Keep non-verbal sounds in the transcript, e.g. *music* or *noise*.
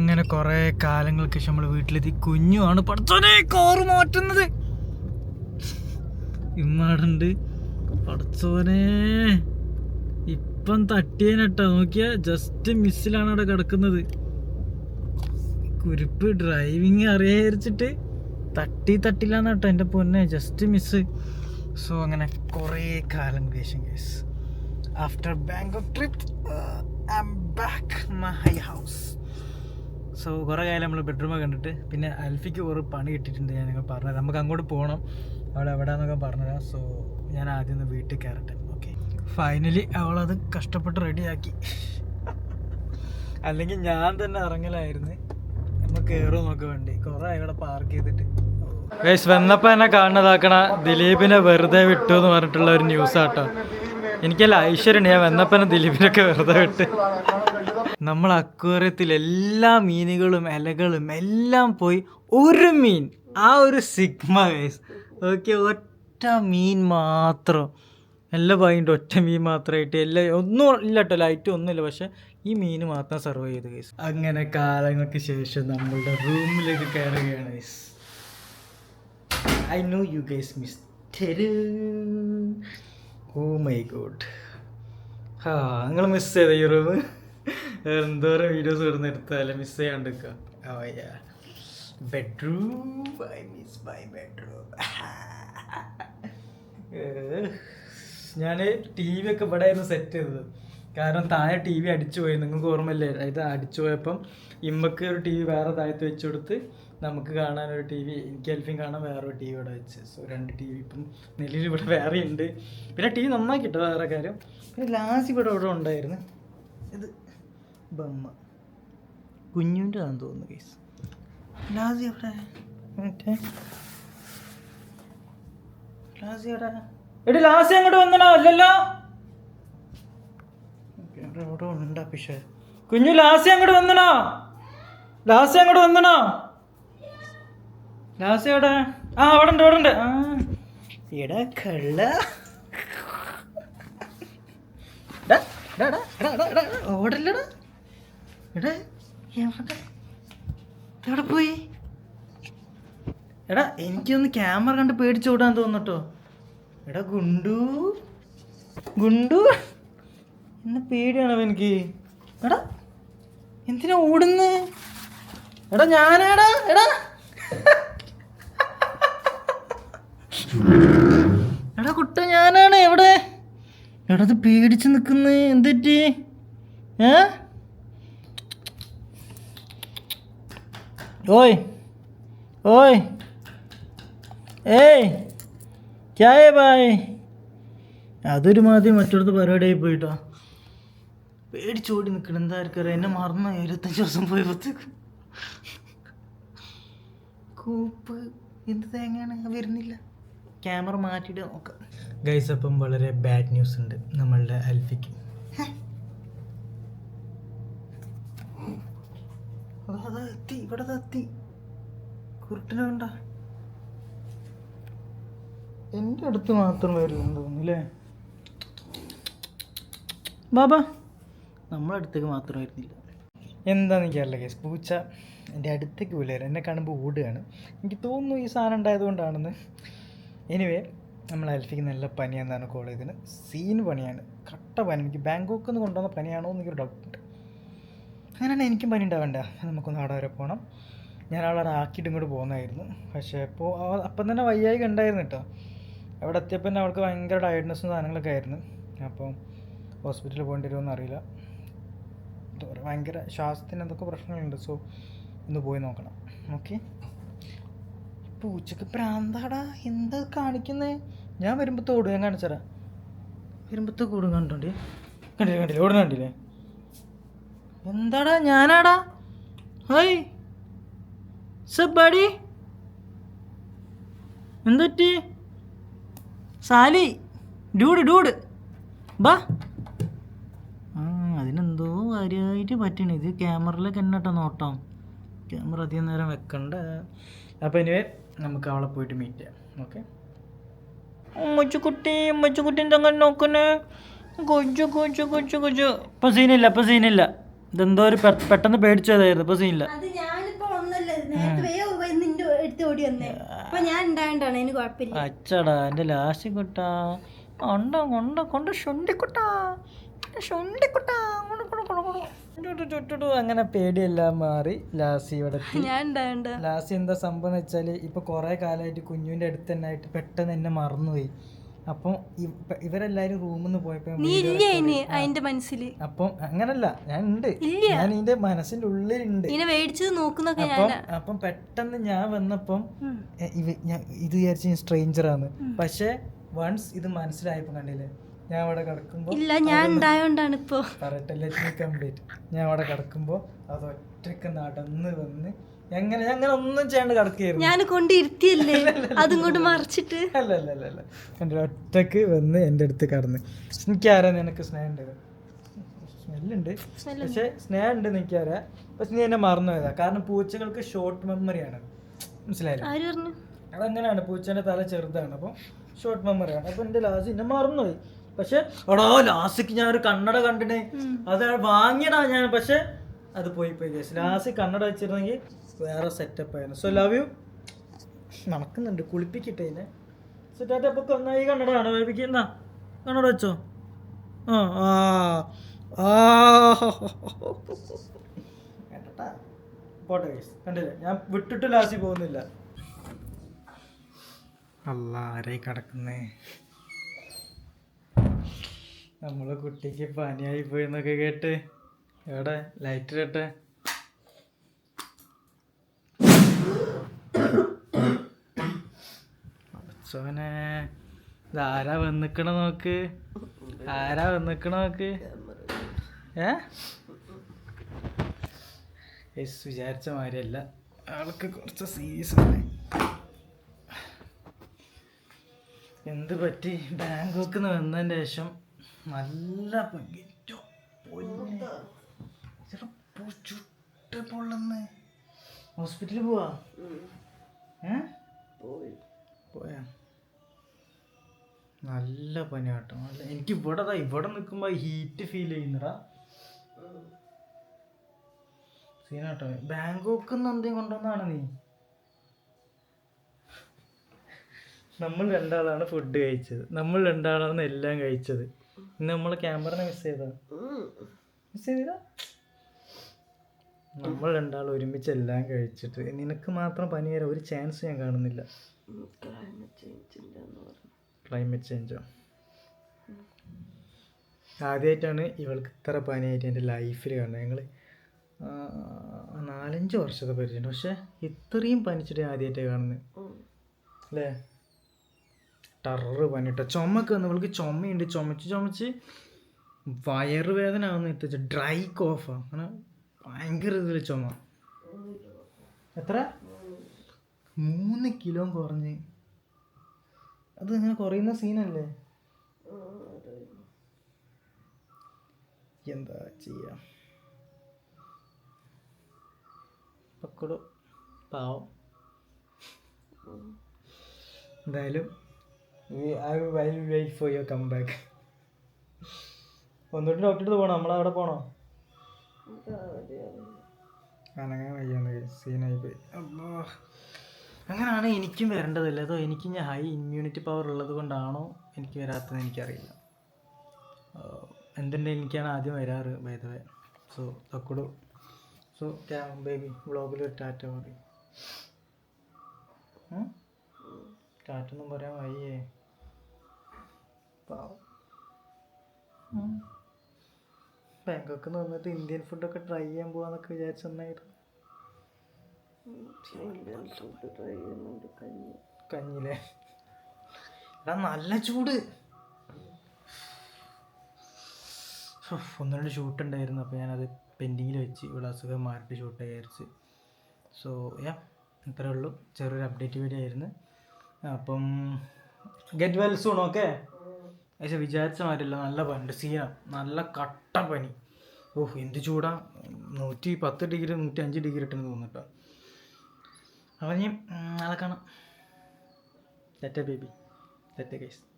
അങ്ങനെ കുറെ കാലങ്ങൾക്ക് ശേഷം നമ്മൾ വീട്ടിലെത്തി. കുഞ്ഞുമാണ് പഠിച്ചോനെ കാറ് മാറ്റുന്നത്. ഇമ്മാടുണ്ട്. പഠിച്ചോനെ ഇപ്പം തട്ടിയേനട്ടോ. നോക്കിയ ജസ്റ്റ് മിസ്സിലാണ് അവിടെ കിടക്കുന്നത്. കുരുപ്പ് ഡ്രൈവിങ് അറിയാതിരിച്ചിട്ട് തട്ടി തട്ടില്ലാന്ന് കേട്ടോ എന്റെ പൊന്നെ ജസ്റ്റ് മിസ് സോ അങ്ങനെ കുറേ കാലം ശേഷം case after Bangkok trip I'm back my house so കുറേ കാലം നമ്മൾ ബെഡ്റൂമൊക്കെ കണ്ടിട്ട് പിന്നെ അൽഫിക്ക് കുറേ പണി കിട്ടിയിട്ടുണ്ട് ഞാൻ നിങ്ങൾ പറഞ്ഞത് നമുക്ക് അങ്ങോട്ട് പോകണം അവൾ എവിടെയാണെന്നൊക്കെ പറഞ്ഞുതരാം. സോ ഞാൻ ആദ്യം ഒന്ന് വീട്ടിൽ കയറട്ടെ ഓക്കെ ഫൈനലി അവളത് കഷ്ടപ്പെട്ട് റെഡിയാക്കി അല്ലെങ്കിൽ ഞാൻ തന്നെ ഇറങ്ങലായിരുന്നു. നമ്മൾ കയറും നമുക്ക് വേണ്ടി. കുറേ ഇവിടെ പാർക്ക് ചെയ്തിട്ട്. വേസ് വന്നപ്പോൾ എന്നെ കാണുന്നതാക്കണ ദിലീപിനെ വെറുതെ വിട്ടു എന്ന് പറഞ്ഞിട്ടുള്ള ഒരു ന്യൂസ് ആട്ടോ. എനിക്കല്ല ഐശ്വര്യൻ ഞാൻ വന്നപ്പനെ ദിലീപിനൊക്കെ വെറുതെ വിട്ട്. നമ്മൾ അക്വേറിയത്തിൽ എല്ലാ മീനുകളും ഇലകളും എല്ലാം പോയി ഒരു മീൻ ആ ഒരു സിഗ്മ വേസ് ഓക്കെ ഒറ്റ മീൻ മാത്രം. എല്ലാ പോയിന്റ് ഒറ്റ മീൻ മാത്രമായിട്ട് എല്ലാ ഒന്നും ഇല്ല കേട്ടോ ലൈറ്റ് ഒന്നുമില്ല പക്ഷെ ഈ മീൻ മാത്രം സർവ് ചെയ്ത് ഗൈസ് അങ്ങനെ കാലങ്ങൾക്ക് ശേഷം നമ്മളുടെ റൂമിലേക്ക് കയറുകയാണ് guys I know you guys miss oh my god ആ നിങ്ങൾ മിസ് ചെയ്ത ഈ റൂം എന്തോരം വീഡിയോസ് ഇവിടെ എടുത്താലും മിസ് ചെയ്യാണ്ട് bedroom I miss my bedroom ഞാൻ ടി വി ഒക്കെ ഇവിടെ ആയിരുന്നു സെറ്റ് ചെയ്തത്. കാരണം താഴെ ടി വി അടിച്ചു പോയി നിങ്ങൾക്ക് ഓർമ്മയില്ലേ? ഇത് അടിച്ചു പോയപ്പം ഇമ്മക്ക് ഒരു ടി വി വേറെ താഴത്ത് വെച്ച് കൊടുത്ത് നമുക്ക് കാണാൻ ഒരു ടി വി എനിക്ക് എൽഫിൻ കാണാൻ വേറെ ഒരു ടി വി ഇവിടെ വെച്ച്. സോ രണ്ട് ടി വി ഇപ്പം നിലയിൽ ഇവിടെ വേറെ ഉണ്ട് പിന്നെ ടി വി നന്നാക്കി കിട്ടും വേറെ കാര്യം. പിന്നെ ലാസ്റ്റ് ഇവിടെ ഇവിടെ ഉണ്ടായിരുന്നു ഇത് ബമ്മ. കുഞ്ഞുന്റെ ആണെന്ന് തോന്നുന്നു കേസ് ലാസി എവിടെ? മറ്റേ. ലാസി എവിടെ? എടി ലാസി അങ്ങോട്ട് വന്നണോ അല്ലല്ലോ. എവിടെ ഉണ്ടാ പക്ഷേ കുഞ്ഞു ലാസി അങ്ങോട്ട് വന്നണോ ലാസി അങ്ങോട്ട് വന്നണോ ലാസി ആ അവിടെ ഉണ്ട് അവിടെ ഉണ്ട് ആ. എടാ കള്ള. ഓടല്ലടാ. എടാ എവിടെ? പോയി? എടാ എനിക്കൊന്ന് ക്യാമറ കണ്ട് പേടിച്ചോടാൻ തോന്നട്ടോ. എടാ ഗുണ്ടു. ഗുണ്ടു. എന്നെ പേടിയാണോ എനിക്ക്? എടാ എന്തിനാ ഓടുന്നേ? എടാ ഞാനാടാ എടാ. എടാ കുട്ട ഞാനാണ് എവിടെ? എടാ പേടിച്ച് നിൽക്കുന്നേ. എന്തെറ്റി ഏ? ഓയ്. ഓയ്. ഏയ്. ക്യായേ ബായ് അതൊരു മാതിരി മറ്റൊരുത്ത് പരിപാടിയായി പോയിട്ടോ. പേടിച്ചോടി നിൽക്കണം. എന്താ ആർക്കറിയാം. എന്നെ മറന്ന ഇരുപത്തഞ്ച് ദിവസം പോയപ്പോഴത്തേക്ക്. കൂപ്പ്. എന്ത് തേങ്ങയാണ്? വരുന്നില്ല. ക്യാമറ മാറ്റിയിട്ട് നോക്കാം. ഗൈസ് അപ്പം വളരെ ബാഡ് ന്യൂസ് ഉണ്ട് നമ്മളുടെ അൽഫിക്ക്. എന്റെ എത്തി ഇവിടെ ദാ എത്തി. കുരുട്ടിനെ കണ്ട. എന്റെ അടുത്ത് മാത്രം വരില്ലെന്ന് തോന്നുന്നു അല്ലേ ബാബാ നമ്മളെ അടുത്തേക്ക് മാത്രം വരുന്നില്ല. എന്താന്ന് എനിക്കറിയില്ല കേസ് പൂച്ച എന്റെ അടുത്തേക്ക് പോലും എന്നെ കാണുമ്പോൾ ഓടുകയാണ്. എനിക്ക് തോന്നുന്നു ഈ സാധനം ഉണ്ടായതുകൊണ്ടാണെന്ന്. എനിവേ നമ്മൾ അൽഫിക്ക് നല്ല പനിയാണെന്നാണ് കോൾ ചെയ്തതിന് സീൻ പനിയാണ് കട്ട പനി. എനിക്ക് ബാങ്കോക്ക് നിന്ന് കൊണ്ടുവന്ന പനിയാണോ എന്നൊരു ഡൗട്ടുണ്ട് അങ്ങനെയാണ് എനിക്കും പനി ഉണ്ടാവേണ്ട. നമുക്കൊന്ന് അവിടെ വരെ പോകണം ഞാൻ അവളെ ആക്കിയിട്ട് ഇങ്ങോട്ട് പോകുന്നതായിരുന്നു പക്ഷേ ഇപ്പോൾ അപ്പം തന്നെ വയ്യായി ഉണ്ടായിരുന്നു കേട്ടോ. അവിടെ എത്തിയപ്പോൾ തന്നെ അവൾക്ക് ഭയങ്കര ടയർഡ്നെസ്സും സാധനങ്ങളൊക്കെ ആയിരുന്നു. അപ്പം ഹോസ്പിറ്റലിൽ പോകേണ്ടി വരുമെന്ന് അറിയില്ല. ഭയങ്കര ശ്വാസത്തിന് എന്തൊക്കെ പ്രശ്നങ്ങളുണ്ട്. സോ ഒന്ന് പോയി നോക്കണം. ഓക്കെ പൂച്ചക്ക് പ്രാന്താടാ. എന്താ കാണിക്കുന്നേ? ഞാൻ വരുമ്പത്തെ ഓടും ഞാൻ കാണിച്ചരാ. വരുമ്പത്തെ കൂടും കണ്ടോണ്ടി കണ്ടില്ല കണ്ടില്ല? ഓടുന്ന കണ്ടില്ലേ? എന്താടാ ഞാനാടാ? ഹൈ സബാടി എന്തൊറ്റി സാലി ഡൂഡ് ഡൂഡ്. ബാ. അതിനെന്തോ കാര്യമായിട്ട് പറ്റണ. ഇത് ക്യാമറയിലൊക്കെ എന്നട്ടോ നോട്ടം ക്യാമറ അധികം നേരം വെക്കണ്ട. അപ്പോൾ ഇനിവേ നമുക്ക് അവളെ പോയിട്ട് മീറ്റ് ചെയ്യാം. ഓക്കെ ഉമ്മച്ചുകുട്ടി ഉമ്മച്ചുകുട്ടി എന്താ നോക്കണേ കൊച്ചു കൊച്ചു കൊച്ചു കൊച്ചു ഇപ്പം സീനില്ല ഇപ്പം സീനില്ല ഇതെന്തോ ഒരു പെട്ടെന്ന് പേടിച്ചതായിരുന്നു ഇപ്പൊ സീനില്ല അച്ചടാ എന്റെ ലാസ്റ്റ് കുട്ടാ. കൊണ്ട കൊണ്ട കൊണ്ട് ശുണ്ടിക്കുട്ടാ ശുണ്ടിക്കുട്ടാ കൊണ്ടു കൊണ്ടു കൊണ്ടു. അങ്ങനെ പേടിയെല്ലാം മാറി ലാസി ഇവിടെ ലാസി എന്താ സംഭവം എന്ന് വെച്ചാൽ ഇപ്പൊ കൊറേ കാലമായിട്ട് കുഞ്ഞുവിന്റെ അടുത്ത് തന്നെ ആയിട്ട് പെട്ടെന്ന് എന്നെ മറന്നുപോയി. അപ്പം ഇവ- ഇവരെല്ലാരും റൂമിൽ നിന്ന് പോയപ്പോ മനസ്സിൽ? അപ്പം അങ്ങനല്ല ഞാൻ ഉണ്ട്. ഞാൻ ഇതിന്റെ മനസ്സിന്റെ ഉള്ളിലുണ്ട്. അപ്പം പെട്ടെന്ന് ഞാൻ വന്നപ്പം ഇത് വിചാരിച്ച സ്ട്രേഞ്ചറാണ് പക്ഷെ വൺസ് ഇത് മനസ്സിലായപ്പോ കണ്ടില്ലേ ഞാൻ അവിടെ കിടക്കുമ്പോ ഇല്ല ഞാൻ ഉണ്ടായോണ്ടാണ് ഇപ്പോ. പറയട്ടെ ലെറ്റ് മീ കംപ്ലീറ്റ് ഞാൻ അവിടെ കിടക്കുമ്പോ അത് ഒറ്റയ്ക്ക് നടന്ന് വന്ന് എങ്ങനെ ഞങ്ങൾ ഒന്നും ചെയ്യാണ്ട് കിടക്കുകയായിരുന്നു. ഞാൻ കൊണ്ട് ഇരുത്തിയല്ലേ *laughs* അതും കൊണ്ട് മറിച്ചിട്ട്. അല്ല അല്ല അല്ല അല്ല എന്റെ ഒറ്റയ്ക്ക് വന്ന് എന്റെ അടുത്ത് കടന്ന്. എനിക്കറിയാം നിനക്ക് സ്നേഹം ഉണ്ട് സ്മെല്ലുണ്ട്. പക്ഷെ സ്നേഹം ഉണ്ട് എനിക്കറിയാം പക്ഷെ നീ എന്നെ മറന്നു പോയതാ. കാരണം പൂച്ചകൾക്ക് ഷോർട്ട് മെമ്മറിയാണ് മനസ്സിലായില്ല? ആര് അതങ്ങനെയാണ്. പൂച്ചേന്റെ തല ചെറുതാണ്. അപ്പോൾ ഷോർട്ട് മെമ്മറിയാണ് അപ്പോൾ എന്റെ ലാസ്റ്റ് എന്നെ മറന്നുപോയി. പക്ഷെ എടോ ലാസ്റ്റ് ഞാൻ ഒരു കണ്ണട കണ്ടിന്. അത് വാങ്ങിയടാ ഞാൻ പക്ഷെ അത് പോയി പോയി കേസ് ലാസ്റ്റ് കണ്ണട വെച്ചിരുന്നെങ്കിൽ വേറെ സെറ്റപ്പ് ആയിരുന്നു. സോ ലവ് യു നടക്കുന്നുണ്ട് കുളിപ്പിക്കട്ടെ ഇതിനെ സോ ടാറ്റ പൊക്കെ എന്നാ ഈ കണ്ണട കാണോ വേപ്പിക്കുന്ന കണ്ണട വെച്ചോ? ആ ആ ആ. പോട്ടെ കേസ് കണ്ടില്ലേ? ഞാൻ വിട്ടിട്ട് ലാസ്റ്റ് പോകുന്നില്ല. അല്ല ആരെ കിടക്കുന്നേ? നമ്മളെ കുട്ടിക്ക് പനിയായി പോയി എന്നൊക്കെ കേട്ട് എവിടെ? ലൈറ്റ് ഇടട്ടെ. അച്ഛനെ ഇതാരാ വന്നിക്കണ നോക്ക്? ആരാ വന്നിക്കണ നോക്ക്? ഏ? യെസ് വിചാരിച്ച മാതിരിയല്ല ആൾക്ക് കുറച്ച് ആണ്. എന്ത് പറ്റി? ബാങ്കോക്ക് നിന്ന് വന്നതിന് ശേഷം നല്ല ചുട്ട് പൊള്ളുന്ന്. ഹോസ്പിറ്റലിൽ പോവാ? പോയാ. നല്ല പനി കേട്ടോ. നല്ല എനിക്ക് ഇവിടെ ഇവിടെ നിൽക്കുമ്പോ ഹീറ്റ് ഫീൽ ചെയ്യുന്നടാ. സീനാട്ടോ ബാങ്കോക്ക് നിന്ന് എന്തെങ്കിലും കൊണ്ടുവന്നാണ് നീ? നമ്മൾ രണ്ടാളാണ് ഫുഡ് കഴിച്ചത്. നമ്മൾ രണ്ടാളാണ് എല്ലാം കഴിച്ചത്. ഇന്ന് നമ്മൾ ക്യാമറനെ മിസ് ചെയ്താ മിസ് ചെയ്തില്ല നമ്മൾ രണ്ടാളും ഒരുമിച്ച് എല്ലാം കഴിച്ചിട്ട് നിനക്ക് മാത്രം പനി വരാൻ ഒരു ചാൻസ് ഞാൻ കാണുന്നില്ല. ക്ലൈമറ്റ് ചേഞ്ചോ ആദ്യമായിട്ടാണ് ഇവൾക്ക് ഇത്ര പനിയായിട്ട് എന്റെ ലൈഫിൽ കാണുന്നത്. ഞങ്ങൾ നാലഞ്ച് വർഷത്തെ പരിചയമുണ്ട്. പക്ഷേ ഇത്രയും പനിച്ചിട്ട് ആദ്യമായിട്ടേ ആദ്യമായിട്ടാണ് കാണുന്നത് അല്ലേ? ടററ് പനിട്ട. ചുമക്ക് വന്ന് ഇവൾക്ക് ചുമയുണ്ട്. ചുമച്ച് ചുമച്ച് വയറുവേദന ആവുന്ന എത്തിച്ച ഡ്രൈ കോഫാ. അങ്ങനെ ഭയങ്കര ഇതിൽ ചുമ. എത്ര? മൂന്ന് കിലോ കുറഞ്ഞ്. അത് ഇങ്ങനെ കുറയുന്ന സീനല്ലേ? എന്താ ചെയ്യാ? പക്കടോ പാവം. എന്തായാലും I will wait for your come back ഒന്നുകൂടി ഡോക്ടർ അടുത്ത് പോകണോ നമ്മളവിടെ പോകണോ അനങ്ങനെ വയ്യാന്ന് സീനായി പോയി. അമ്മോ അങ്ങനെയാണ് എനിക്കും വരേണ്ടതല്ലേ അതോ എനിക്ക് ഞാൻ ഹൈ ഇമ്മ്യൂണിറ്റി പവർ ഉള്ളത് കൊണ്ടാണോ എനിക്ക് വരാത്തത് എനിക്കറിയില്ല. എന്തുണ്ടെങ്കിൽ എനിക്കാണ് ആദ്യം വരാറ് വൈദവേ സോ തക്കുടു സോ ബേബി വ്ളോഗിൽ ഒരു ടാറ്റ പറയും ടാറ്റൊന്നും പറയാൻ വയ്യേ. പാവം. ബാങ്കോക്ക് വന്നിട്ട് ഇന്ത്യൻ ഫുഡൊക്കെ ട്രൈ ചെയ്യാൻ പോവാന്നൊക്കെ വിചാരിച്ചെന്നായിരുന്നു കഞ്ഞില്ലേ എടാ നല്ല ചൂട്. ഒന്ന് രണ്ട് ഷൂട്ട് ഉണ്ടായിരുന്നു അപ്പോൾ ഞാനത് പെൻഡിങ്ങിൽ വെച്ച്. ഇവിടെ അസുഖം മാറിയിട്ട് ഷൂട്ട് വിചാരിച്ച്. സോ യാ ഇത്രേ ഉള്ളൂ. ചെറിയൊരു അപ്ഡേറ്റ് വീഡിയോ ആയിരുന്നു. അപ്പം ഗെറ്റ് വെൽ സൂൺ ഓക്കെ പക്ഷെ വിചാരിച്ച മാതിരില്ല നല്ല പനിയുണ്ട് സീന. നല്ല കട്ട പനി. ഓഹ് എന്ത് ചൂടാ. നൂറ്റി പത്ത് ഡിഗ്രി നൂറ്റി അഞ്ച് ഡിഗ്രി ഇട്ടെന്ന് തോന്നിട്ടോ അപ്പം ഞാൻ നാളെ കാണാം. തെറ്റ ബേബി. തെറ്റ കേസ്